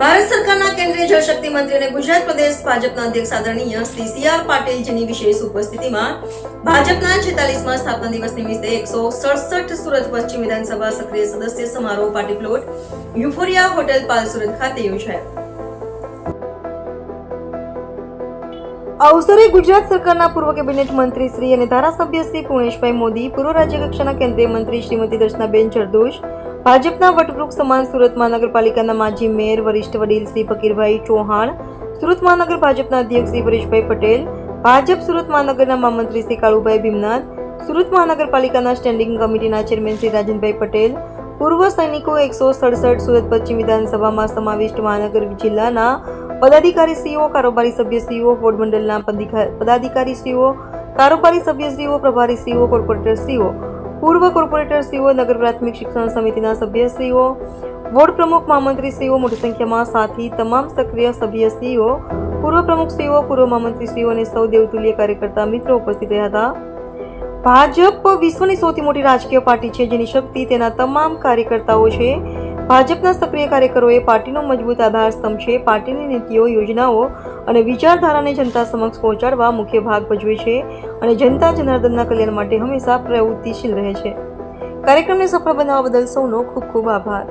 ભારત સરકારના કેન્દ્રીય જળશક્તિ મંત્રી અને ગુજરાત પ્રદેશ ભાજપના અધ્યક્ષ આદરણીય શ્રી સી આર પાટીલજીની વિશેષ ઉપસ્થિતિમાં ભાજપના છેતાલીસમાં સ્થાપના દિવસ નિમિત્તે એકસો સડસઠ સુરત પશ્ચિમ વિધાનસભા સક્રિય સદસ્ય સમારોહ party plot Euphoria hotel Pal Surat ખાતે યોજાયો. અવસરે ગુજરાત સરકારના પૂર્વ કેબિનેટ મંત્રી શ્રી અને ધારાસભ્ય શ્રી પુણેશભાઈ મોદી પૂર્વ રાજ્ય કક્ષાના કેન્દ્રીય મંત્રી શ્રીમતી દર્શનાબેન જરદોશ ભાજપના વટવૃક્ષ સમાન સુરત મહાનગરપાલિકાના માજી મેયર વરિષ્ઠ વડીલ શ્રી ફકીરભાઈ ચૌહાણ, સુરત મહાનગર ભાજપના અધ્યક્ષ શ્રી પરેશભાઈ પટેલ, ભાજપ સુરત મહાનગરના મહામંત્રી શ્રી કાળુભાઈ ભીમનાથ, સુરત મહાનગરપાલિકાના સ્ટેન્ડિંગ કમિટીના ચેરમેન શ્રી રાજનભાઈ પટેલ, પૂર્વ સૈનિકો એકસો સડસઠ સુરત પશ્ચિમ વિધાનસભામાં સમાવિષ્ટ મહાનગર જિલ્લાના પદાધિકારીશ્રીઓ કારોબારી સભ્યશ્રીઓ વોર્ડ મંડળના પદાધિકા- પદાધિકારીશ્રીઓ કારોબારી સભ્યશ્રીઓ પ્રભારીશ્રીઓ કોર્પોરેટરશ્રીઓ પૂર્વ કોર્પોરેટરશ્રીઓ નગર પ્રાથમિક શિક્ષણ સમિતિના સભ્યશ્રીઓ, વોર્ડ પ્રમુખ મહામંત્રીશ્રીઓ મોટી સંખ્યામાં સાથી, તમામ સક્રિય સભ્યશ્રીઓ, પૂર્વ પ્રમુખશ્રીઓ પૂર્વ મહામંત્રીશ્રીઓ અને સૌ દેવતુલ્ય કાર્યકર્તા મિત્રો ઉપસ્થિત રહ્યા હતા. ભાજપ વિશ્વની સૌથી મોટી રાજકીય પાર્ટી છે જેની શક્તિ તેના તમામ કાર્યકર્તાઓ છે. ભાજપના સક્રિય કાર્યકરોએ પાર્ટીનો મજબૂત આધાર સ્તંભ છે. પાર્ટીની નીતિઓ, યોજનાઓ અને વિચારધારાને જનતા સમક્ષ પહોંચાડવા મુખ્ય ભાગ ભજવે છે અને જનતા જનાર્દનના કલ્યાણ માટે હંમેશા પ્રવૃત્તિશીલ રહે છે. કાર્યક્રમને સફળ બનાવવા બદલ સૌનો ખૂબ ખૂબ આભાર.